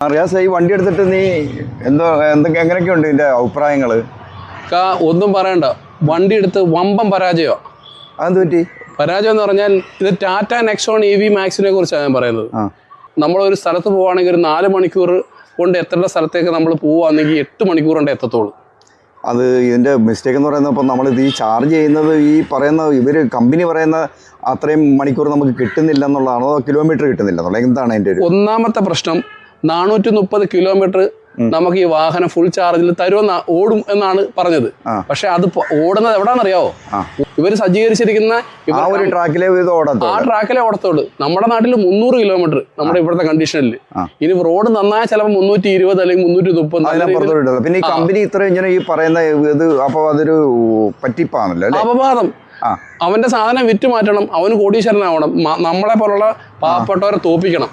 അറിയാസ് ഈ വണ്ടി എടുത്തിട്ട് നീ എന്തോ എന്തൊക്കെ എങ്ങനെയൊക്കെ ഉണ്ട് ഇതിന്റെ അഭിപ്രായങ്ങൾ ഒന്നും പറയണ്ട. വണ്ടി എടുത്ത് വമ്പം പരാജയോ അതെന്ത് പറ്റി? പരാജയം എന്ന് പറഞ്ഞാൽ ഇത് ടാറ്റ നെക്സോൺ ഇ വി മാക്സിനെ കുറിച്ചാണ് ഞാൻ പറയുന്നത്. നമ്മൾ നമ്മളൊരു സ്ഥലത്ത് പോവുകയാണെങ്കിൽ ഒരു നാല് മണിക്കൂർ കൊണ്ട് എത്തേണ്ട സ്ഥലത്തേക്ക് നമ്മൾ പോവുകയാണെങ്കിൽ എട്ട് മണിക്കൂർ കൊണ്ട് എത്തത്തുള്ളൂ. അത് ഇതിന്റെ മിസ്റ്റേക്ക് എന്ന് പറയുന്നത് ഇപ്പം നമ്മൾ ഇത് ഈ ചാർജ് ചെയ്യുന്നത് ഈ പറയുന്ന ഇവർ കമ്പനി പറയുന്ന അത്രയും മണിക്കൂർ നമുക്ക് കിട്ടുന്നില്ല എന്നുള്ളതാണോ? കിലോമീറ്റർ കിട്ടുന്നില്ല എന്നുള്ള എന്താണ് അതിന്റെ ഒന്നാമത്തെ പ്രശ്നം നാനൂറ്റി മുപ്പത് കിലോമീറ്റർ നമുക്ക് ഈ വാഹനം ഫുൾ ചാർജിൽ തരുമെന്ന ഓടും എന്നാണ് പറഞ്ഞത്. പക്ഷെ അത് ഓടുന്നത് എവിടാണെന്നറിയാവോ? ഇവർ ഇവർ സജ്ജീകരിച്ചിരിക്കുന്ന ആ ട്രാക്കിലെ ഓടത്തോട് ആ ട്രാക്കിലെ നമ്മുടെ നാട്ടിൽ മുന്നൂറ് കിലോമീറ്റർ നമ്മുടെ ഇവിടുത്തെ കണ്ടീഷനിൽ. ഇനി റോഡ് നന്നായ ചിലപ്പോൾ മുന്നൂറ്റി ഇരുപത് അല്ലെങ്കിൽ മുന്നൂറ്റി മുപ്പത് പിന്നെ ഈ കമ്പനി ഇത്ര ഇങ്ങനെ ഈ പറയുന്ന ഇത് അപ്പോൾ അതൊരു പറ്റിപ്പാണല്ലോ അപവാദം. അവന്റെ സാധനം വിറ്റ് മാറ്റണം. അവന് കോടീശ്വരനാവണം. നമ്മളെ പോലുള്ള പാവപ്പെട്ടവരെ തോപ്പിക്കണം.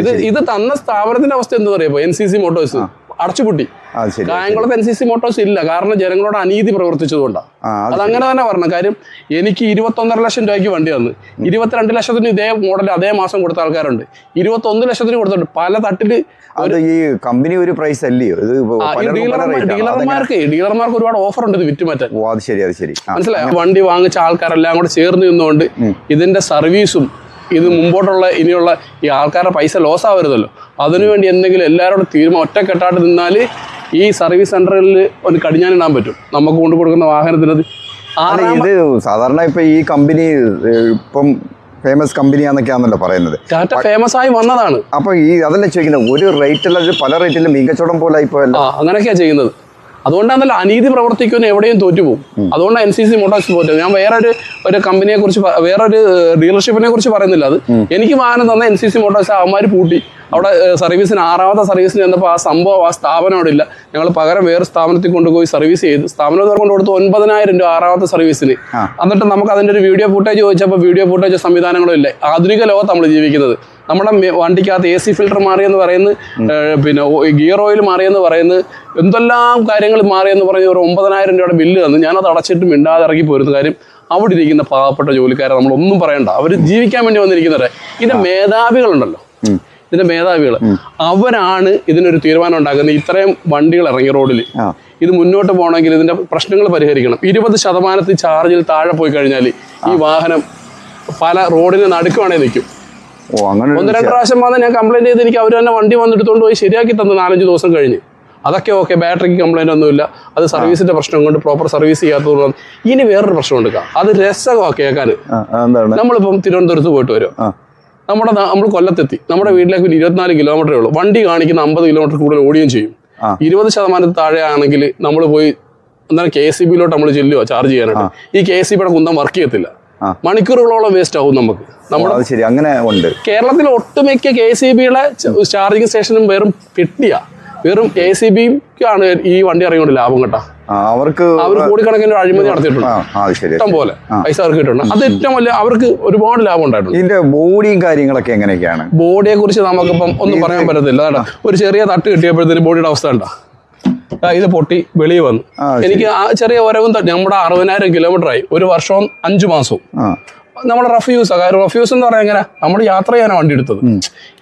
ഇത് ഇത് തന്ന സ്ഥാപനത്തിന്റെ അവസ്ഥ എന്താ പറയുക എൻ സി സി മോട്ടോഴ്സ് അടച്ചുപൂട്ടി. കായംകുളത്ത് എൻ സി സി മോട്ടോഴ്സ് ഇല്ല. കാരണം ജനങ്ങളോട് അനീതി പ്രവർത്തിച്ചതുകൊണ്ടാണ് അത് അതങ്ങനെ തന്നെ പറഞ്ഞു കാര്യം എനിക്ക് ഇരുപത്തൊന്നര ലക്ഷം രൂപയ്ക്ക് വണ്ടി വന്ന് ഇരുപത്തിരണ്ട് ലക്ഷത്തിന് ഇതേ മോഡൽ അതേ മാസം കൊടുത്ത ആൾക്കാരുണ്ട്. ഇരുപത്തൊന്ന് ലക്ഷത്തിന് കൊടുത്തിട്ടുണ്ട്. പല തട്ടിൽ ഈ കമ്പനി ഒരു പ്രൈസ് അല്ലയോ ഡീലർമാർക്ക് ഡീലർമാർക്ക് ഒരുപാട് ഓഫർ ഉണ്ട് ഇത് വിറ്റ് മാറ്റാൻ ഓ അത് ശരി അത് ശരി. മനസ്സിലായോ? വണ്ടി വാങ്ങിച്ച ആൾക്കാരെല്ലാം കൂടെ ചേർന്ന് നിന്നുകൊണ്ട് ഇതിന്റെ സർവീസും ഇത് മുമ്പോട്ടുള്ള ഇനിയുള്ള ഈ ആൾക്കാരുടെ പൈസ ലോസ് ആവരുതല്ലോ. അതിനുവേണ്ടി എന്തെങ്കിലും എല്ലാവരോടും തീരുമാനം ഒറ്റക്കെട്ടായിട്ട് നിന്നാൽ ഈ സർവീസ് സെന്ററിൽ ഒന്ന് കടിഞ്ഞാനിടാൻ പറ്റും. നമുക്ക് കൊണ്ടു കൊടുക്കുന്ന വാഹനത്തിനത്. ഇത് സാധാരണ ഇപ്പൊ ഈ കമ്പനി ഇപ്പം ഫേമസ് കമ്പനിയാന്നൊക്കെയാണല്ലോ പറയുന്നത്. ടാറ്റ ഫേമസ് ആയി വന്നതാണ്. അപ്പൊ ഈ അതല്ലേ ചോദിക്കുന്നത്? ഒരു റേറ്റിൽ ഒരു പല റേറ്റിലും മികച്ചോടം പോലെ ഇപ്പൊ അങ്ങനെയൊക്കെയാ അങ്ങനെയൊക്കെയാണ് ചെയ്യുന്നത്. അതുകൊണ്ടാണല്ലോ അനീതി പ്രവർത്തിക്കുന്ന എവിടെയും തോറ്റുപോകും. അതുകൊണ്ടാണ് എൻ സി സി മോട്ടോർസ് പോറ്റും ഞാൻ വേറൊരു ഒരു കമ്പനിയെ കുറിച്ച് വേറൊരു ഡീലർഷിപ്പിനെ കുറിച്ച് പറയുന്നില്ല അത്. എനിക്ക് വാഹനം തന്ന എൻ സി സി മോട്ടോഴ്സ് അവന്മാർ പൂട്ടി. അവിടെ സർവീസിന് ആറാമത്തെ സർവീസിന് ചെന്നപ്പോൾ ആ സംഭവം ആ സ്ഥാപനം അവിടെ ഇല്ല. ഞങ്ങൾ പകരം വേറെ സ്ഥാപനത്തിൽ കൊണ്ടുപോയി സർവീസ് ചെയ്ത്. സ്ഥാപനം കൊണ്ട് കൊടുത്ത് ഒൻപതിനായിരം രൂപ ആറാമത്തെ സർവീസിന്. എന്നിട്ട് നമുക്ക് അതിന്റെ ഒരു വീഡിയോ ഫുട്ടേജ് ചോദിച്ചപ്പോൾ വീഡിയോ ഫുട്ടേജ് സംവിധാനങ്ങളും ഇല്ല. ആധുനിക ലോകത്ത് നമ്മൾ ജീവിക്കുന്നത്. നമ്മുടെ വണ്ടിക്കകത്ത് എ സി ഫിൽറ്റർ മാറിയെന്ന് പറയുന്നത് പിന്നെ ഗിയർ ഓയിൽ മാറിയെന്ന് പറയുന്നത് എന്തെല്ലാം കാര്യങ്ങൾ മാറിയെന്ന് പറഞ്ഞ് ഒരു ഒമ്പതിനായിരം രൂപയുടെ ബില്ല് തന്നു. ഞാനത് അടച്ചിട്ട് മിണ്ടാതെ ഇറങ്ങി പോരുന്ന കാര്യം അവിടെ ഇരിക്കുന്ന പാവപ്പെട്ട ജോലിക്കാരെ നമ്മളൊന്നും പറയണ്ട. അവർ ജീവിക്കാൻ വേണ്ടി വന്നിരിക്കുന്നവരെ. ഇതിന്റെ മേധാവികളുണ്ടല്ലോ. ഇതിന്റെ മേധാവികൾ അവരാണ് ഇതിനൊരു തീരുമാനം ഉണ്ടാക്കുന്നത്. ഇത്രയും വണ്ടികൾ ഇറങ്ങി റോഡിൽ. ഇത് മുന്നോട്ട് പോകണമെങ്കിൽ ഇതിന്റെ പ്രശ്നങ്ങൾ പരിഹരിക്കണം. ഇരുപത് ശതമാനത്തിൽ ചാർജിൽ താഴെ പോയി കഴിഞ്ഞാൽ ഈ വാഹനം പല റോഡിന് നടുക്കുവാണേ നിൽക്കും. ഓ അങ്ങനെ ഒന്ന് രണ്ട് പ്രാവശ്യം വന്ന് ഞാൻ കംപ്ലൈന്റ് ചെയ്ത് എനിക്ക് അവർ തന്നെ വണ്ടി വന്നെടുത്തോണ്ട് പോയി ശരിയാക്കി തന്നു നാലഞ്ച് ദിവസം കഴിഞ്ഞ്. അതൊക്കെ ഓക്കെ ബാറ്ററിക്ക് കംപ്ലൈന്റ് ഒന്നുമില്ല. അത് സർവീസിന്റെ പ്രശ്നം കൊണ്ട് പ്രോപ്പർ സർവീസ് ചെയ്യാത്തതുകൊണ്ട് ഇനി വേറൊരു പ്രശ്നം ഉണ്ട് അത് രസമാണ് കേൾക്കാൻ നമ്മളിപ്പം തിരുവനന്തപുരത്ത് പോയിട്ട് വരും. നമ്മുടെ നമ്മൾ കൊല്ലത്തെത്തി. നമ്മുടെ വീട്ടിലേക്ക് ഒരു ഇരുപത്തിനാല് കിലോമീറ്ററേ ഉള്ളൂ. വണ്ടി കാണിക്കുന്ന അമ്പത് കിലോമീറ്റർ കൂടുതൽ ഓടുകയും ചെയ്യും. ഇരുപത് ശതമാനത്തിൽ താഴെ ആണെങ്കിൽ നമ്മൾ പോയി എന്താണ് കെ എസ് സി ബിയിലോട്ട് നമ്മൾ ചെല്ലുക ചാർജ് ചെയ്യാനായിട്ട്. ഈ കെ എസ് സി ബിയുടെ കുന്തം വർക്ക് ചെയ്യത്തില്ല. മണിക്കൂറുകളോളം വേസ്റ്റ് ആവും നമുക്ക്. നമ്മുടെ ശരി. അങ്ങനെ ഉണ്ട്. കേരളത്തിൽ ഒട്ടുമിക്ക കെ സി ബിയുടെ ചാർജിങ് സ്റ്റേഷനും വെറും പെട്ടിയാ വെറും കെ സി ബിക്കാണ് ഈ വണ്ടി ഇറങ്ങിയോണ്ട് ലാഭം കേട്ടാ. അവർക്ക് അവർ കോടിക്കണക്കിന് അഴിമതി നടത്തിയിട്ടുണ്ട്. ഇഷ്ടം പോലെ പൈസ അവർക്ക് കിട്ടുന്നുണ്ട് അത് ഏറ്റവും വലിയ അവർക്ക് ഒരുപാട് ലാഭം ഉണ്ടായിട്ടുണ്ട്. ഇതിന്റെ ബോഡിയും കാര്യങ്ങളൊക്കെ എങ്ങനെയൊക്കെയാണ്? ബോഡിയെ കുറിച്ച് നമുക്കിപ്പം ഒന്നും പറയാൻ പറ്റത്തില്ല. ഒരു ചെറിയ തട്ട് കിട്ടിയപ്പോഴത്തേന് ബോഡിയുടെ അവസ്ഥ ഉണ്ടോ ഇത് പൊട്ടി വെളിയിൽ വന്നു. എനിക്ക് ആ ചെറിയ ഒരവും നമ്മുടെ അറുപതിനായിരം കിലോമീറ്റർ ആയി ഒരു വർഷവും അഞ്ചു മാസവും. നമ്മൾ നമ്മുടെ റഫ് യൂസ് കാര്യം റഫ് യൂസ് എന്ന് പറയാൻ എങ്ങനെ? നമ്മൾ യാത്ര ചെയ്യാനാണ് വണ്ടി എടുത്തത്.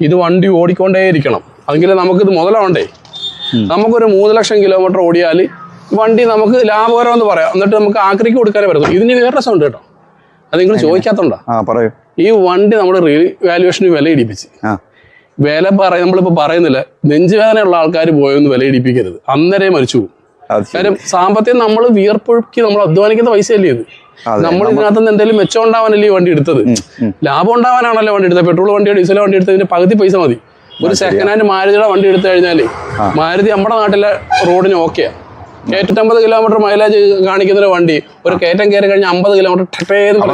ഇത് വണ്ടി ഓടിക്കൊണ്ടേയിരിക്കണം. അതെങ്കിൽ നമുക്കിത് മുതലാവണ്ടേ? നമുക്കൊരു മൂന്ന് ലക്ഷം കിലോമീറ്റർ ഓടിയാൽ വണ്ടി നമുക്ക് ലാഭകരം എന്ന് പറയാം. എന്നിട്ട് നമുക്ക് ആക്രിക്ക് കൊടുക്കാനേ പറ്റത്തുള്ളൂ. ഇതിന് വേറെ സൗണ്ട് കേട്ടോ. അത് നിങ്ങൾ ചോദിക്കാത്തോണ്ടാ ഈ വണ്ടി നമ്മൾ റീ വാല്യുവേഷന് വില ഇടിപ്പിച്ച്. വില പറയും നമ്മളിപ്പോൾ പറയുന്നില്ല. നെഞ്ചുവേദനയുള്ള ആൾക്കാർ പോയൊന്ന് വില ഇടിപ്പിക്കരുത്. അന്നേരെ മരിച്ചു പോകും. കാര്യം സാമ്പത്തികം നമ്മൾ വിയർപ്പൊഴുക്കി നമ്മൾ അധ്വാനിക്കുന്ന പൈസ അല്ലേ ഇത് നമ്മൾ ഇതിനകത്ത് നിന്ന് എന്തെങ്കിലും മെച്ചം ഉണ്ടാവാനല്ലേ ഈ വണ്ടി എടുത്തത്? ലാഭം ഉണ്ടാവാനാണല്ലോ വണ്ടി എടുത്തത്. പെട്രോൾ വണ്ടിയോ ഡീസൽ വണ്ടി എടുത്തതിന്റെ പകുതി പൈസ മതി. ഒരു സെക്കൻഡ് ഹാൻഡ് മാരുതിയുടെ വണ്ടി എടുത്തു കഴിഞ്ഞാൽ മാരുതി നമ്മുടെ നാട്ടിലെ റോഡിന് ഓക്കെയാ ഏറ്റമ്പത് കിലോമീറ്റർ മൈലേജ് കാണിക്കുന്ന ഒരു വണ്ടി. ഒരു കയറ്റം കയറി കഴിഞ്ഞാൽ അമ്പത് കിലോമീറ്റർ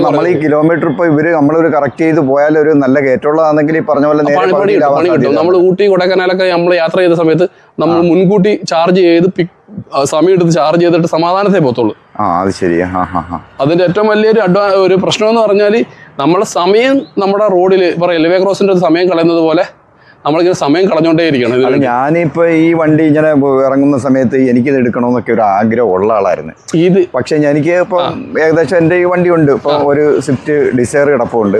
നമ്മൾ ഈ കിലോമീറ്റർ ഇപ്പൊ ഇവർ നമ്മളൊരു കറക്റ്റ് ചെയ്ത് പോയാൽ ഒരു നല്ല കയറ്റമുള്ളതാണെങ്കിൽ ഈ പറഞ്ഞ പോലെ പണി കിട്ടും. നമ്മൾ ഊട്ടി കൊടക്കനാലൊക്കെ നമ്മൾ യാത്ര ചെയ്ത സമയത്ത് നമ്മൾ മുൻകൂട്ടി ചാർജ് ചെയ്ത് സമയം എടുത്ത് ചാർജ് ചെയ്തിട്ട് സമാധാനത്തെ പോത്തുള്ളൂ ആ അത് ശരി. ആ ഹാ ഹാ അതിന്റെ ഏറ്റവും വലിയൊരു അഡ്വാ ഒരു പ്രശ്നം എന്ന് പറഞ്ഞാൽ നമ്മളെ സമയം നമ്മുടെ റോഡിൽ ഇപ്പൊ റെയിൽവേ ക്രോസിന്റെ ഒരു സമയം കളയുന്നത് പോലെ നമ്മളിങ്ങനെ സമയം കളഞ്ഞുകൊണ്ടേ ഇരിക്കണം ഇതിന് അല്ല ഞാനിപ്പോ ഈ വണ്ടി ഇങ്ങനെ ഇറങ്ങുന്ന സമയത്ത് എനിക്ക് ഇത് എടുക്കണമെന്നൊക്കെ ഒരു ആഗ്രഹം ഉള്ള ആളായിരുന്നു. ഇത് പക്ഷെ എനിക്ക് ഇപ്പൊ ഏകദേശം എന്റെ ഈ വണ്ടി ഉണ്ട് ഇപ്പൊ ഒരു സ്വിഫ്റ്റ് ഡിസയർ കിടപ്പുണ്ട്.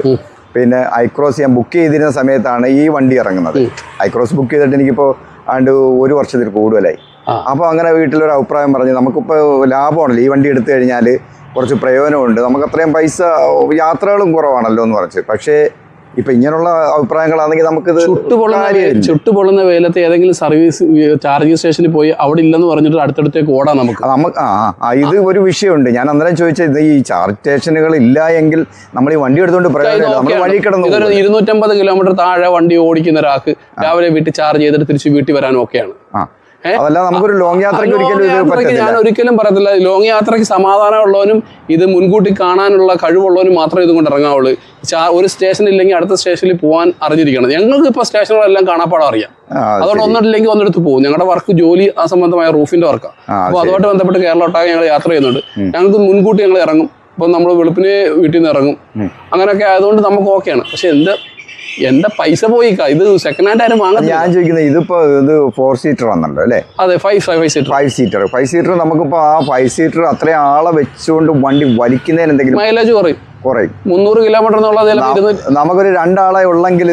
പിന്നെ ഐക്രോസ് ഞാൻ ബുക്ക് ചെയ്തിരുന്ന സമയത്താണ് ഈ വണ്ടി ഇറങ്ങുന്നത്. ഐക്രോസ് ബുക്ക് ചെയ്തിട്ട് എനിക്കിപ്പോൾ ആണ്ട് ഒരു വർഷത്തിൽ കൂടുതലായി. അപ്പൊ അപ്പോൾ അങ്ങനെ വീട്ടിലൊരു അഭിപ്രായം പറഞ്ഞു നമുക്കിപ്പോൾ ലാഭമാണല്ലോ ഈ വണ്ടി എടുത്തു കഴിഞ്ഞാൽ കുറച്ച് പ്രയോജനമുണ്ട്. നമുക്ക് അത്രയും പൈസ യാത്രകളും കുറവാണല്ലോ എന്ന് പറഞ്ഞു. പക്ഷേ ഇപ്പം ഇങ്ങനെയുള്ള അഭിപ്രായങ്ങളാണെങ്കിൽ നമുക്കിത് ചുട്ടുപൊള്ളുന്ന. ചുട്ടുപൊള്ളുന്ന വെയിലത്ത് ഏതെങ്കിലും സർവീസ് ചാർജിങ് സ്റ്റേഷനിൽ പോയി അവിടെ ഇല്ലെന്ന് പറഞ്ഞിട്ട് അടുത്തടുത്തേക്ക് ഓടാം നമുക്ക് നമുക്ക് ആ ഇത് ഒരു വിഷയമുണ്ട് ഞാൻ അന്നേരം ചോദിച്ചത് ഈ ചാർജ് സ്റ്റേഷനുകൾ ഇല്ല എങ്കിൽ നമ്മൾ ഈ വണ്ടി എടുത്തുകൊണ്ട് പ്രയോജനമില്ല നമ്മൾ വഴി കിടന്നു ഇതൊരു പോകും. ഇരുന്നൂറ്റമ്പത് കിലോമീറ്റർ താഴെ വണ്ടി ഓടിക്കുന്ന ഒരാൾക്ക് രാവിലെ വീട്ടിൽ ചാർജ് ചെയ്തിട്ട് തിരിച്ച് വീട്ടിൽ വരാനും ഒക്കെയാണ്? അതല്ല നമുക്കൊരു ലോങ് യാത്രയ്ക്ക് ഒരിക്കലും ഇത് ഞാൻ ഒരിക്കലും പറയത്തില്ല. ലോങ് യാത്രയ്ക്ക് സമാധാനമുള്ളവനും ഇത് മുൻകൂട്ടി കാണാനുള്ള കഴിവുള്ളവനും മാത്രമേ ഇതുകൊണ്ട് ഇറങ്ങാവുള്ളൂ. ചാ- ഒരു സ്റ്റേഷൻ ഇല്ലെങ്കിൽ അടുത്ത സ്റ്റേഷനിൽ പോകാൻ അറിഞ്ഞിരിക്കണം. ഞങ്ങൾക്ക് ഇപ്പോൾ സ്റ്റേഷനുകളെല്ലാം കാണാപ്പാടം അറിയാം. അതുകൊണ്ട്. ഒന്നിട്ടില്ലെങ്കിൽ ഒന്നിടത്ത് പോകും. ഞങ്ങളുടെ വർക്ക് ജോലി ആ സംബന്ധമായ റൂഫിന്റെ വർക്കാണ് അപ്പൊ അപ്പോൾ. അതുമായിട്ട് ബന്ധപ്പെട്ട് കേരള ഒട്ടാകെ ഞങ്ങൾ യാത്ര ചെയ്യുന്നുണ്ട്. ഞങ്ങൾക്ക് മുൻകൂട്ടി ഞങ്ങൾ ഇറങ്ങും. ഇപ്പം നമ്മൾ വെളുപ്പിന് വീട്ടിൽ നിന്ന് ഇറങ്ങും. അങ്ങനെയൊക്കെ ആയതുകൊണ്ട് നമുക്ക് ഓക്കെയാണ് പക്ഷെ എന്ത് എന്റെ പൈസ പോയി ഇത് സെക്കൻഡ് ഹാൻഡ് ആരും വാങ്ങുന്നത് ഞാൻ ചോദിക്കുന്നത് ഇതിപ്പോ ഇത് ഫോർ സീറ്റർ വന്നല്ലോ അല്ലേ? അതെ five five seater five seater five seater നമുക്കിപ്പോ ആ ഫൈവ് സീറ്റർ അത്രയും ആളെ വെച്ചുകൊണ്ട് വണ്ടി വലിക്കുന്നതിന് എന്തെങ്കിലും മൈലേജ് കുറയും. കുറയും. മുന്നൂറ് കിലോമീറ്റർ എന്നുള്ളത് നമുക്കൊരു രണ്ടാളെ ഉള്ളെങ്കിൽ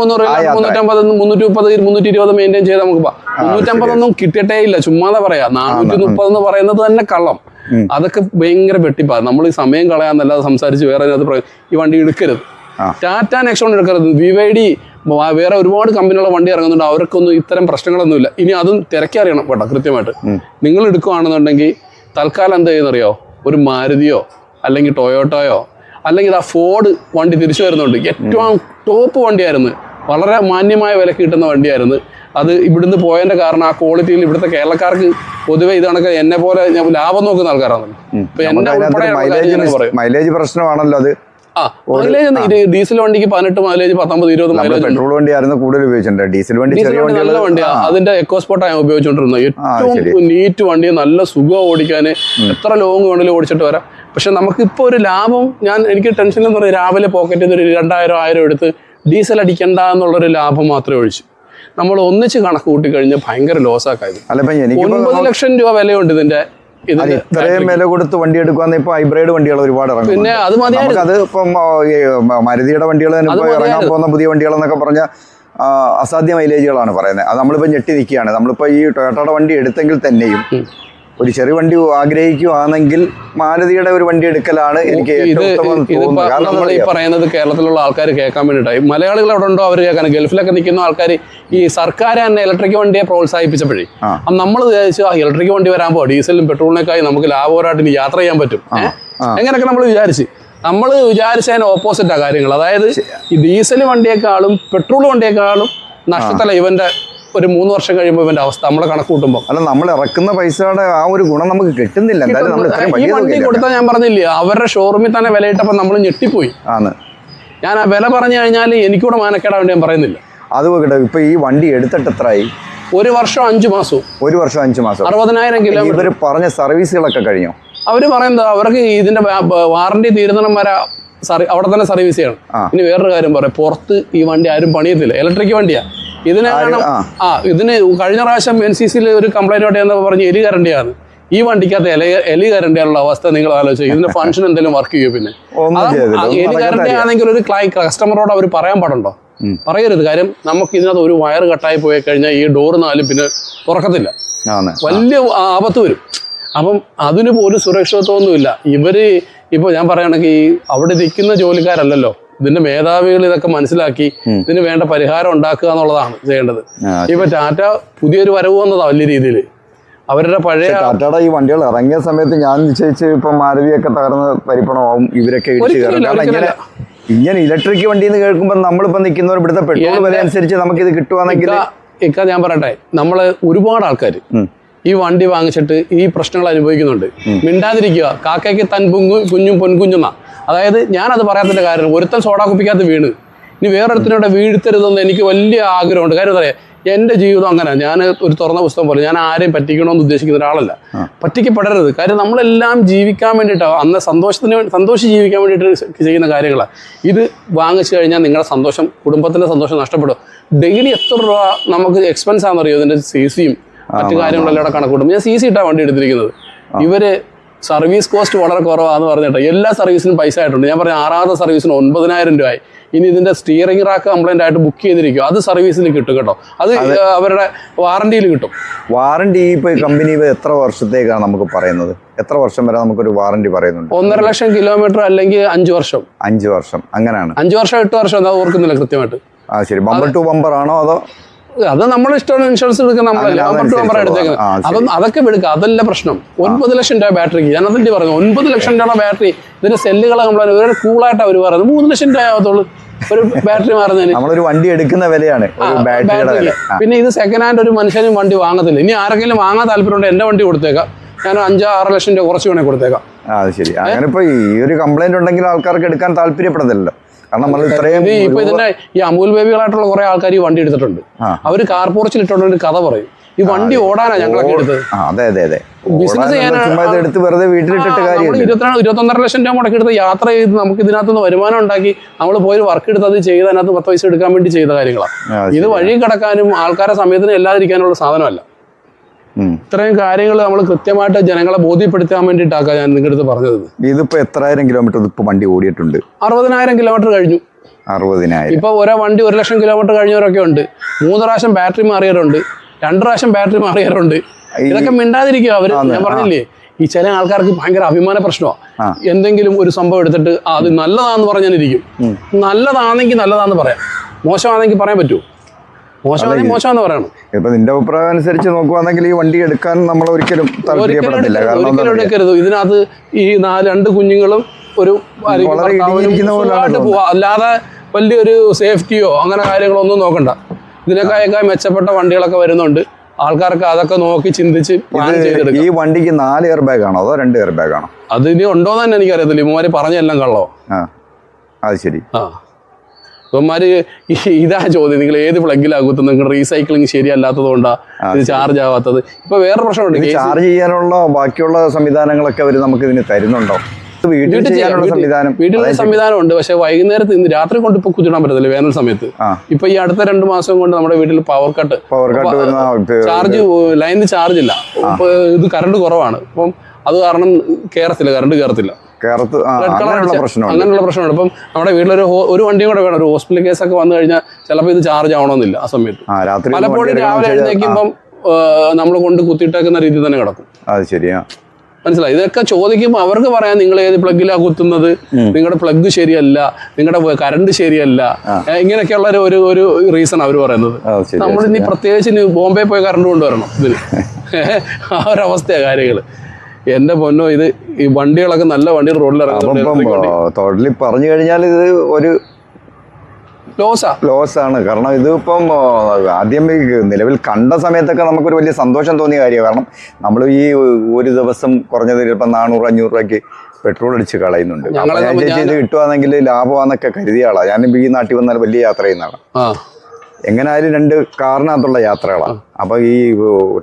മുന്നൂറ്. മുന്നൂറ്റമ്പത് മുന്നൂറ്റി മുപ്പത് മുന്നൂറ്റി ഇരുപത് മെയിന്റെയിൻ ചെയ്ത് നമുക്ക് മുന്നൂറ്റമ്പതൊന്നും കിട്ടിയിട്ടേ ഇല്ല. ചുമ്മാതെ പറയാ. നാനൂറ്റി മുപ്പത് എന്ന് പറയുന്നത് തന്നെ കള്ളം. അതൊക്കെ ഭയങ്കര വെട്ടിപ്പാ. നമ്മൾ ഈ സമയം കളയാന്നല്ലാതെ സംസാരിച്ച് വേറെ അത് ഈ വണ്ടി എടുക്കരുത്. ടാറ്റ നെക്സോൺ എടുക്കരുത്. വി വൈ ഡി വേറെ ഒരുപാട് കമ്പനികളുടെ വണ്ടി ഇറങ്ങുന്നുണ്ട്. അവർക്കൊന്നും ഇത്തരം പ്രശ്നങ്ങളൊന്നുമില്ല. ഇനി അതും തിരക്കറിയണം കേട്ടോ കൃത്യമായിട്ട്. നിങ്ങൾ എടുക്കുകയാണെന്നുണ്ടെങ്കിൽ തൽക്കാലം എന്ത് ചെയ്യുന്നറിയോ? ഒരു മാരുതിയോ അല്ലെങ്കിൽ ടൊയോട്ടോയോ അല്ലെങ്കിൽ ആ ഫോർഡ് വണ്ടി തിരിച്ചു വരുന്നുണ്ട്. ഏറ്റവും ടോപ്പ് വണ്ടിയായിരുന്നു. വളരെ മാന്യമായ വിലക്ക് കിട്ടുന്ന വണ്ടിയായിരുന്നു. അത് ഇവിടുന്ന് പോയതിന്റെ കാരണം ആ ക്വാളിറ്റിയിൽ ഇവിടുത്തെ കേരളക്കാർക്ക് പൊതുവേ ഇത് കണക്ക് എന്നെ പോലെ ലാഭം നോക്കുന്ന ആൾക്കാരാണ്. മൈലേജ് പ്രശ്നമാണല്ലോ അത്. മൈലേജ് ഡീസൽ വണ്ടിക്ക് പതിനെട്ട് മൈലേജ് പത്തൊമ്പത് ഇരുപത് മൈലേജ് പെട്രോൾ വണ്ടി ആയിരുന്നു കൂടുതൽ ഉപയോഗിച്ചിട്ടുണ്ട്. ഡീസൽ വണ്ടി ചെറിയ വണ്ടി നല്ല വണ്ടിയാണ് അതിന്റെ എക്കോസ്പോർട്ടാണ് ഞാൻ ഉപയോഗിച്ചുകൊണ്ടിരുന്നത്. ഏറ്റവും നീറ്റ് വണ്ടി നല്ല സുഖം ഓടിക്കാൻ എത്ര ലോങ് വേണമെങ്കിലും ഓടിച്ചിട്ട് വരാം. പക്ഷെ നമുക്ക് ഇപ്പോൾ ഒരു ലാഭം ഞാൻ എനിക്ക് ടെൻഷൻ എന്ന് പറയുന്നത് രാവിലെ പോക്കറ്റിൽ നിന്ന് ഒരു രണ്ടായിരം ആയിരം എടുത്ത് ഡീസൽ അടിക്കണ്ട എന്നുള്ളൊരു ലാഭം മാത്രമേ ഒഴിച്ചു. നമ്മൾ ഒന്നിച്ച് കണക്ക് കൂട്ടി കഴിഞ്ഞാൽ ഭയങ്കര ലോസ് ആക്കായത് അല്ല ഒൻപത് ലക്ഷം രൂപ വിലയുണ്ട് ഇതിന്റെ. ഇത്രയും വില കൊടുത്ത് വണ്ടി എടുക്കുവാന്ന് ഇപ്പൊ ഹൈബ്രിഡ് വണ്ടികൾ ഒരുപാട് പിന്നെ ഇറങ്ങുന്നുണ്ട് അത് നമുക്കത് ഇപ്പം മരുതിയുടെ വണ്ടികൾ തന്നെ ഇപ്പൊ ഇറങ്ങാൻ പോകുന്ന പുതിയ വണ്ടികൾ എന്നൊക്കെ പറഞ്ഞ അസാധ്യ മൈലേജുകളാണ് പറയുന്നത്. അത് നമ്മളിപ്പോൾ ഞെട്ടി നിൽക്കുകയാണ് നമ്മളിപ്പോൾ ഈ ടൊയോട്ടയുടെ വണ്ടി എടുത്തെങ്കിൽ തന്നെയും. ഒരു ചെറിയ വണ്ടി ആഗ്രഹിക്കുവാണെങ്കിൽ മാരുതിയുടെ ഒരു വണ്ടി എടുക്കലാണ് എനിക്ക് കാരണം നമ്മൾ ഈ പറയുന്നത് കേരളത്തിലുള്ള ആൾക്കാർ കേൾക്കാൻ വേണ്ടിയിട്ടായി മലയാളികൾ അവിടെ ഉണ്ടോ അവർ കേൾക്കാൻ? ഗൾഫിലൊക്കെ നിൽക്കുന്ന ആൾക്കാർ ഈ സർക്കാർ തന്നെ ഇലക്ട്രിക് വണ്ടിയെ പ്രോത്സാഹിപ്പിച്ചപ്പോഴേ. നമ്മൾ വിചാരിച്ചു ആ ഇലക്ട്രിക് വണ്ടി വരാമ്പോൾ ഡീസലും പെട്രോളിനേക്കായി നമുക്ക് ലാഭകരമായിട്ട് ഇനി യാത്ര ചെയ്യാൻ പറ്റും. എങ്ങനെയൊക്കെ നമ്മൾ വിചാരിച്ച്. നമ്മൾ വിചാരിച്ചതിന് ഓപ്പോസിറ്റാ കാര്യങ്ങൾ അതായത് ഈ ഡീസൽ വണ്ടിയേക്കാളും പെട്രോൾ വണ്ടിയേക്കാളും നഷ്ടത്തല ഇവന്റെ ഒരു മൂന്ന് വർഷം കഴിയുമ്പോൾ ഇവന്റെ അവസ്ഥ നമ്മളെ കണക്ക് കൂട്ടുമ്പോൾ അല്ല നമ്മൾ ഇറക്കുന്ന പൈസയുടെ ആ ഒരു ഗുണം നമുക്ക് കിട്ടുന്നില്ല. ഈ വണ്ടി. കൊടുത്താൽ ഞാൻ പറഞ്ഞില്ലേ അവരുടെ ഷോറൂമിൽ തന്നെ വിലയിട്ടപ്പോൾ നമ്മൾ ഞെട്ടിപ്പോയി. ആണ്. ഞാൻ ആ വില പറഞ്ഞു കഴിഞ്ഞാൽ എനിക്കൂടെ മാനക്കേടാ വേണ്ടി ഞാൻ പറയുന്നില്ല. അത് കേട്ടോ ഇപ്പൊ ഈ വണ്ടി എടുത്തിട്ട് എത്രയായി ഒരു വർഷം അഞ്ചു മാസവും. ഒരു വർഷം അഞ്ചു മാസം അറുപതിനായിരം കിലോമീറ്റർ. ഇവർ പറഞ്ഞ സർവീസുകളൊക്കെ കഴിഞ്ഞോ? അവർ പറയുന്നത് അവർക്ക് ഇതിന്റെ വാറണ്ടി തീരുന്നിടം വരെ അവിടെ തന്നെ സർവീസ് ചെയ്യണം. ഇനി വേറൊരു കാര്യം പറയാം. പുറത്ത് ഈ വണ്ടി ആരും പണിയത്തില്ല. ഇലക്ട്രിക് വണ്ടിയാ. ഇതിന് ആ. ഇതിന് കഴിഞ്ഞ പ്രാവശ്യം എൻ സി സിയിൽ ഒരു കംപ്ലൈന്റ് ആയിട്ട് പറഞ്ഞ് എലി കരണ്ടിയാണ്. ഈ വണ്ടിക്കകത്ത് എലി എലി കരണ്ടിയാണുള്ള അവസ്ഥ നിങ്ങൾ ആലോചിച്ചു ഇതിന്റെ ഫംഗ്ഷൻ എന്തെങ്കിലും വർക്ക് ചെയ്യും പിന്നെ? എലി കരണ്ടി. ആണെങ്കിൽ ഒരു കസ്റ്റമറോട് അവർ പറയാൻ പാടുണ്ടോ. പറയരുത്. കാര്യം നമുക്ക് ഇതിനകത്ത് ഒരു വയർ കട്ടായി പോയി കഴിഞ്ഞാൽ ഈ ഡോർ നാലും പിന്നെ തുറക്കത്തില്ല. വലിയ ആപത്ത് വരും. അപ്പം അതിന് പോലും സുരക്ഷിതത്വമൊന്നുമില്ല. ഇവർ ഇപ്പൊ ഞാൻ പറയുകയാണെങ്കിൽ അവിടെ നിൽക്കുന്ന ജോലിക്കാരല്ലല്ലോ. ഇതിന്റെ മേധാവികൾ ഇതൊക്കെ മനസ്സിലാക്കി ഇതിന് വേണ്ട പരിഹാരം ഉണ്ടാക്കുക എന്നുള്ളതാണ് ചെയ്യേണ്ടത്. ഇപ്പൊ ടാറ്റ പുതിയൊരു വരവ് വന്നതാ വലിയ രീതിയിൽ അവരുടെ പഴയ ടാറ്റയുടെ ഈ വണ്ടികൾ ഇറങ്ങിയ സമയത്ത് ഞാൻ നിശ്ചയിച്ച് ഇപ്പൊ മാരുതിയൊക്കെ തകർന്ന് പരിപ്പണമാവും ഇവരൊക്കെ ഇടിച്ച് കയറും. കാരണം ഇങ്ങനെ ഇങ്ങനെ ഇലക്ട്രിക് വണ്ടി എന്ന് കേൾക്കുമ്പോൾ നമ്മളിപ്പോ നിൽക്കുന്നവർ ഇവിടുത്തെ പെട്രോൾ വില അനുസരിച്ച് നമുക്ക് ഇത് കിട്ടുവാണെങ്കിൽ ഇക്ക ഞാൻ പറയട്ടെ. നമ്മൾ ഒരുപാട് ആൾക്കാർ ഈ വണ്ടി വാങ്ങിച്ചിട്ട് ഈ പ്രശ്നങ്ങൾ അനുഭവിക്കുന്നുണ്ട്. മിണ്ടാതിരിക്കുക. കാക്കയ്ക്ക് തൻ പൊങ്ങു കുഞ്ഞും പൊൻകുഞ്ഞുന്ന. അതായത് ഞാനത് പറയാത്തതിന്റെ കാരണം ഒരുത്തൻ സോഡാ കുപ്പിക്കകത്ത് വീണ്. ഇനി വേറൊരുത്തനോടെ വീഴ്ത്തരുതെന്ന് എനിക്ക് വലിയ ആഗ്രഹമുണ്ട്. കാര്യം പറയാ എന്റെ ജീവിതം അങ്ങനെ. ഞാൻ ഒരു തുറന്ന പുസ്തകം പോലെ ഞാൻ ആരെയും പറ്റിക്കണമെന്ന് ഉദ്ദേശിക്കുന്ന ഒരാളല്ല. പറ്റിക്കപ്പെടരുത്. കാര്യം നമ്മളെല്ലാം ജീവിക്കാൻ വേണ്ടിയിട്ടാണ് അന്ന് സന്തോഷത്തിന് വേണ്ടി സന്തോഷം ജീവിക്കാൻ വേണ്ടിയിട്ട് ചെയ്യുന്ന കാര്യങ്ങളാണ് ഇത് വാങ്ങിച്ചു കഴിഞ്ഞാൽ നിങ്ങളുടെ സന്തോഷം കുടുംബത്തിന്റെ സന്തോഷം നഷ്ടപ്പെടും. ഡെയിലി എത്ര രൂപ നമുക്ക് എക്സ്പെൻസ് ആണെന്നറിയോ ഇതിന്റെ സി സിയും മറ്റു കാര്യങ്ങളെല്ലാം കണക്കൂട്ടും ഞാൻ സി സി ഇട്ടാണ് വണ്ടി എടുത്തിരിക്കുന്നത്. ഇവർ സർവീസ് കോസ്റ്റ് വളരെ കുറവാന്ന് പറഞ്ഞിട്ട് എല്ലാ സർവീസിനും പൈസ ആയിട്ടുണ്ട്. ഞാൻ പറഞ്ഞ ആറാമത്തെ സർവീസിന് ഒൻപതിനായിരം രൂപയായി. ഇനി ഇതിന്റെ സ്റ്റിയറിംഗ് റാക്ക് കംപ്ലൈന്റ് ആയിട്ട് ബുക്ക് ചെയ്തിരിക്കും. അത് സർവീസിൽ കിട്ടും കേട്ടോ. അത് അവരുടെ വാറണ്ടിയിൽ കിട്ടും. വാറണ്ടി ഇപ്പൊ കമ്പനി എത്ര വർഷത്തേക്കാണ് നമുക്ക് പറയുന്നത്? എത്ര വർഷം വരെ നമുക്കൊരു വാറണ്ടി പറയുന്നുണ്ട്? ഒന്നര ലക്ഷം കിലോമീറ്റർ അല്ലെങ്കിൽ അഞ്ച് വർഷം. അഞ്ച് വർഷം. അങ്ങനെയാണ്. അഞ്ച് വർഷം എട്ട് വർഷം എന്താ ഓർക്കുന്നില്ല കൃത്യമായിട്ട്. ആ ശരി. ബമ്പർ ടു ബമ്പർ ആണോ അതോ അത് നമ്മുടെ ഇഷ്ടമാണ് ഇൻഷുറൻസ് എടുക്കുന്ന നമ്മളല്ലേ? നമ്പർ എടുത്തേക്കുന്നത് അതൊക്കെ എടുക്കുക അതല്ല പ്രശ്നം. ഒൻപത് ലക്ഷം രൂപ ബാറ്ററിക്ക് ഞാൻ അതിന്റെ പറഞ്ഞു. ഒൻപത് ലക്ഷം രൂപ ബാറ്ററി ഇതിന്റെ സെല്ലുകളെ നമ്മൾ കൂളായിട്ട് അവർ പറയുന്നത് മൂന്ന് ലക്ഷം രൂപ ആവത്തുള്ളൂ ഒരു ബാറ്ററി മാറുന്നതിന്. നമ്മളൊരു വണ്ടി എടുക്കുന്ന വിലയാണ്. വില. പിന്നെ ഇത് സെക്കൻഡ് ഹാൻഡ് ഒരു മനുഷ്യനും വണ്ടി വാങ്ങത്തില്ല. ഇനി ആരെങ്കിലും വാങ്ങാൻ താല്പര്യമുണ്ട് എന്റെ വണ്ടി കൊടുത്തേക്കാം. ഞാൻ അഞ്ചോ ആറ് ലക്ഷം രൂപ കുറച്ച് വേണേ കൊടുത്തേക്കാം. അത് ശരി. അങ്ങനെ ഇപ്പൊ ഈ ഒരു കംപ്ലൈന്റ് ഉണ്ടെങ്കിൽ ആൾക്കാർക്ക് എടുക്കാൻ താല്പര്യപ്പെടുന്നില്ലല്ലോ കാരണം നമ്മൾ ഇത്രയും ഇപ്പൊ ഇതിന്റെ ഈ അമൂൽ ബേബികളായിട്ടുള്ള കുറെ ആൾക്കാർ ഈ വണ്ടി എടുത്തിട്ടുണ്ട്. അവർ കാർ പോർച്ചിൽ ഇട്ടുകൊണ്ട് ഒരു കഥ പറയും. ഈ വണ്ടി ഓടാനാ ഞങ്ങളൊക്കെ എടുത്തത്. അതെ അതെ അതെ. ബിസിനസ് എടുത്ത് വെറുതെ വീട്ടിലിട്ടിട്ട് കാര്യം ഇരുപത്തിരണ്ട് ഇരുപത്തൊന്നര ലക്ഷം രൂപ മുടക്കി എടുത്ത് യാത്ര ചെയ്ത് നമുക്ക് ഇതിനകത്ത് നിന്ന് വരുമാനം ഉണ്ടാക്കി നമ്മൾ പോയി വർക്ക് എടുത്ത് അത് ചെയ്ത് അതിനകത്ത് പത്ത് പൈസ എടുക്കാൻ വേണ്ടി ചെയ്ത കാര്യങ്ങളാണ് ഇത് വഴി കിടക്കാനും ആൾക്കാരെ സമയത്തിന് എല്ലാതിരിക്കാനുള്ള സാധനമല്ല. ഇത്രയും കാര്യങ്ങൾ നമ്മൾ കൃത്യമായിട്ട് ജനങ്ങളെ ബോധ്യപ്പെടുത്താൻ വേണ്ടിയിട്ടാക്കാം ഞാൻ നിങ്ങളുടെ അടുത്ത് പറഞ്ഞത്. ഇതിപ്പോ എത്രായിരം കിലോമീറ്റർ ഇപ്പൊ വണ്ടി ഓടിയിട്ടുണ്ട്? അറുപതിനായിരം കിലോമീറ്റർ കഴിഞ്ഞു. അറുപതിനായിരം. ഇപ്പൊ ഒരേ വണ്ടി ഒരു ലക്ഷം കിലോമീറ്റർ കഴിഞ്ഞവരൊക്കെ ഉണ്ട്. മൂന്ന് പ്രാവശ്യം ബാറ്ററി മാറിയവരുണ്ട്. രണ്ട് പ്രാവശ്യം ബാറ്ററി മാറിയവരുണ്ട്. ഇതൊക്കെ മിണ്ടാതിരിക്കുക അവർ. ഞാൻ പറഞ്ഞില്ലേ ഈ ചില ആൾക്കാർക്ക് ഭയങ്കര അഭിമാന. പ്രശ്നമാണ് എന്തെങ്കിലും ഒരു സംഭവം എടുത്തിട്ട് അത് നല്ലതാന്ന് പറഞ്ഞിരിക്കും നല്ലതാണെങ്കിൽ നല്ലതാന്ന് പറയാം. മോശമാണെങ്കിൽ പറയാൻ പറ്റുമോ? മോശമാണെങ്കിൽ മോശമാന്ന് പറയണം. ഇപ്പൊ നിന്റെ അഭിപ്രായം അനുസരിച്ച് നോക്കുവാണെങ്കിൽ ഈ വണ്ടി എടുക്കാൻ നമ്മൾ ഒരിക്കലും താല്പര്യപ്പെടുന്നില്ല കാരണം? എടുക്കരുത്. ഇതിനകത്ത് ഈ നാല് രണ്ട് കുഞ്ഞുങ്ങളും ഒരു പോവാം. അല്ലാതെ വലിയൊരു സേഫ്റ്റിയോ അങ്ങനെ കാര്യങ്ങളോ ഒന്നും നോക്കണ്ട. ഇതിനേക്കായൊക്കെ മെച്ചപ്പെട്ട വണ്ടികളൊക്കെ വരുന്നുണ്ട്. ആൾക്കാർക്ക് അതൊക്കെ നോക്കി ചിന്തിച്ച് ഈ വണ്ടിക്ക് നാല് എയർ ബാഗ് ആണോ അതോ രണ്ട് എയർ ബാഗ് ആണോ? അത് ഇനി ഉണ്ടോന്ന് തന്നെ എനിക്കറിയത്തില്ല. ഇമാര് പറഞ്ഞെല്ലാം കള്ളോ ആ അത് ശരി. ആ. ഇവന്മാര് ഈ ഇതാ ചോദ്യം നിങ്ങൾ ഏത് പ്ലഗിലാകുന്നത് നിങ്ങൾ റീസൈക്ലിംഗ് ശരിയല്ലാത്തത് കൊണ്ടാ ഇത് ചാർജ് ആവാത്തത്. ഇപ്പൊ വേറെ പ്രശ്നമുണ്ട്. ചാർജ് ചെയ്യാനുള്ള ബാക്കിയുള്ള സംവിധാനങ്ങളൊക്കെ അവർ നമുക്ക് ഇതിന് തരുന്നുണ്ടോ വീട്ടിൽ വീട്ടിലുള്ള സംവിധാനം ഉണ്ട് പക്ഷെ വൈകുന്നേരത്ത് ഇന്ന് രാത്രി കൊണ്ട് ഇപ്പൊ കുത്തിടാൻ പറ്റത്തില്ല വേനൽ സമയത്ത്. ഇപ്പൊ ഈ അടുത്ത രണ്ട് മാസം കൊണ്ട് നമ്മുടെ വീട്ടിൽ power cut power cut charge ലൈനിൽ ചാർജ് ഇല്ല. ഇത് കറണ്ട് കുറവാണ്. അപ്പം അത് കാരണം കയറത്തില്ല കറണ്ട് കയറത്തില്ല കളർ അങ്ങനെയുള്ള പ്രശ്നമുണ്ട്. അങ്ങനെയുള്ള പ്രശ്നമുണ്ട്. ഇപ്പം നമ്മുടെ വീട്ടിലൊരു ഒരു വണ്ടിയും കൂടെ വേണം. ഒരു ഹോസ്പിറ്റൽ കേസ് ഒക്കെ വന്നു കഴിഞ്ഞാൽ ചിലപ്പോൾ ഇത് ചാർജ് ആവണമെന്നില്ല ആ സമയത്ത്. പലപ്പോഴും രാവിലെ എഴുന്നേക്കുമ്പം നമ്മൾ കൊണ്ട് കുത്തിയിട്ടേക്കുന്ന രീതിയിൽ തന്നെ കിടക്കും. അത് ശരിയാ മനസ്സിലായി? ഇതൊക്കെ ചോദിക്കുമ്പോൾ അവർക്ക് പറയാം നിങ്ങൾ ഏത് പ്ലഗിലാണ് കുത്തുന്നത്? നിങ്ങളുടെ പ്ലഗ് ശരിയല്ല. നിങ്ങളുടെ കറണ്ട് ശരിയല്ല. ഇങ്ങനെയൊക്കെയുള്ള ഒരു- ഒരു റീസൺ അവർ പറയുന്നത്. നമ്മൾ ഇനി പ്രത്യേകിച്ച് ബോംബെ പോയി കറണ്ട് കൊണ്ടുവരണം ഇതിന്. ആ ഒരവസ്ഥയാണ് കാര്യങ്ങൾ എന്റെ പൊന്നോ ഇത് ഈ വണ്ടികളൊക്കെ നല്ല വണ്ടി. റോഡിൽ തൊഴിൽ പറഞ്ഞു കഴിഞ്ഞാൽ ഇത് ഒരു ലോസാ. ആണ് കാരണം ഇതിപ്പം ആദ്യം നിലവിൽ കണ്ട സമയത്തൊക്കെ നമുക്കൊരു വലിയ സന്തോഷം തോന്നിയ കാര്യമാണ്. കാരണം നമ്മൾ ഈ ഒരു ദിവസം കുറഞ്ഞത് ഇപ്പം നാനൂറ് അഞ്ഞൂറ് രൂപയ്ക്ക് പെട്രോൾ അടിച്ച് കളയുന്നുണ്ട്. അപ്പൊ ഞങ്ങളെ ഞാൻ ചേച്ചി ഇത് കിട്ടുവാണെങ്കിൽ ലാഭമാണെന്നൊക്കെ കരുതിയ ആളാണ് ഞാൻ ഈ നാട്ടിൽ വന്നാൽ വലിയ യാത്ര ചെയ്യുന്ന ആളാണ് ആ എങ്ങനെയായാലും രണ്ട് കാറിനകത്തുള്ള യാത്രകളാണ് അപ്പോൾ ഈ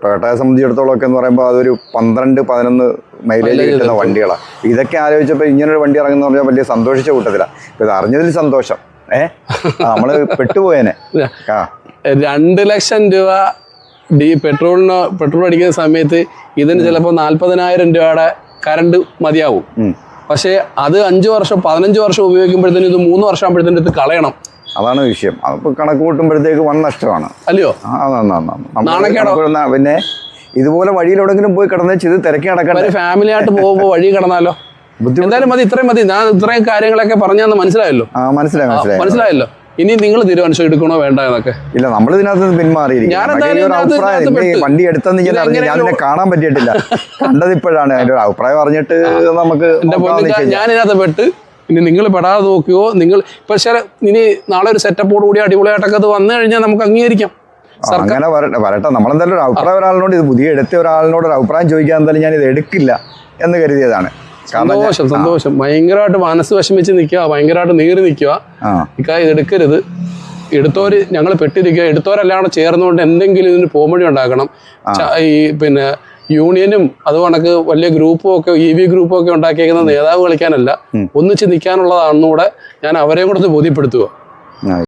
ടൊയോട്ടയെ സംബന്ധിച്ചിടത്തോളം ഒക്കെ എന്ന് പറയുമ്പോൾ അതൊരു പന്ത്രണ്ട് പതിനൊന്ന് മൈലേജ് കിട്ടുന്ന വണ്ടികളാണ് ഇതൊക്കെ ആലോചിച്ചപ്പോൾ ഇങ്ങനൊരു വണ്ടി ഇറങ്ങുന്ന പറഞ്ഞാൽ വലിയ സന്തോഷിച്ച കൂട്ടത്തിലാണ് ഇത് അറിഞ്ഞതിൽ സന്തോഷം. ഏ? നമ്മൾ പെട്ടുപോയേനെ. രണ്ട് ലക്ഷം രൂപ ഡീ പെട്രോളിന് പെട്രോൾ അടിക്കുന്ന സമയത്ത് ഇതിന് ചിലപ്പോൾ നാൽപ്പതിനായിരം രൂപയുടെ കറണ്ട് മതിയാവും. പക്ഷേ അത് അഞ്ച് വർഷം പതിനഞ്ച് വർഷം ഉപയോഗിക്കുമ്പോഴത്തേനും ഇത് മൂന്ന് വർഷം ആകുമ്പോഴത്തേനും ഇത് കളയണം. അതാണ് വിഷയം. അപ്പോൾ കണക്ക് കൂട്ടുമ്പോഴത്തേക്ക് വൺ നഷ്ടമാണ്. അല്ലയോ? പിന്നെ ഇതുപോലെ വഴിയിലെവിടെങ്കിലും പോയി കിടന്ന് ചെയ്ത് തിരക്കി നടക്കണ്ടേ? ഫാമിലി ആയിട്ട് പോകുമ്പോൾ വഴി കിടന്നാലോ? എന്തായാലും മതി ഇത്രയും മതി. ഞാൻ ഇത്രയും കാര്യങ്ങളൊക്കെ പറഞ്ഞാന്ന് മനസ്സിലായല്ലോ? മനസ്സിലായി മനസ്സിലായി. മനസ്സിലായല്ലോ. ഇനി നിങ്ങൾ തീരുമാനിച്ചു എടുക്കണോ വേണ്ട എന്നൊക്കെ? ഇല്ല നമ്മൾ ഇതിനകത്ത് പിന്മാറി പിന്മാറിയിരിക്കും. വണ്ടി എടുത്തെന്ന് ഞാൻ അറിഞ്ഞു ഞാൻ കാണാൻ പറ്റിയിട്ടില്ല. കണ്ടത് ഇപ്പോഴാണ് അതിന്റെ ഒരു അഭിപ്രായം അറിഞ്ഞിട്ട് നമുക്ക് ഞാൻ ഇതിനകത്ത് പെട്ട് ഇനി നിങ്ങൾ പെടാതെ നോക്കിയോ? നിങ്ങൾ ഇപ്പൊ ഇനി നാളെ ഒരു സെറ്റപ്പോട് കൂടി അടിപൊളിയായിട്ടൊക്കെ അത് വന്നു കഴിഞ്ഞാൽ നമുക്ക് അംഗീകരിക്കാം. അങ്ങനെ വരട്ടെ വരട്ടെ. നമ്മളെന്തായാലും ഒരു അഭിപ്രായം ഒരാളിനോട് ഇത് പുതിയ എടുത്ത ഒരാളിനോട് ഒരു അഭിപ്രായം ചോദിക്കാൻ എന്തായാലും ഞാൻ ഇത് എടുക്കില്ല എന്ന് കരുതിയതാണ്. സന്തോഷം സന്തോഷം. ഭയങ്കരമായിട്ട് മനസ്സ് വിഷമിച്ച് നിൽക്കുക ഭയങ്കരമായിട്ട് നീറി നിൽക്കുക. ഇക്കാര്യം ഇത് എടുക്കരുത്. എടുത്തവർ ഞങ്ങൾ പെട്ടിരിക്കുക. എടുത്തവരെല്ലാം കൂടെ ചേർന്നുകൊണ്ട് എന്തെങ്കിലും ഇതിന് പോംവഴി ഉണ്ടാക്കണം. ഈ പിന്നെ യൂണിയനും അത് കണക്ക് വലിയ ഗ്രൂപ്പും ഒക്കെ ഇ വി ഗ്രൂപ്പും ഒക്കെ ഉണ്ടാക്കിയേക്കുന്ന നേതാവ് കളിക്കാനല്ല. ഒന്നിച്ച് നിൽക്കാനുള്ളതാണെന്നുകൂടെ ഞാൻ അവരെയും കൂടെ ബോധ്യപ്പെടുത്തുക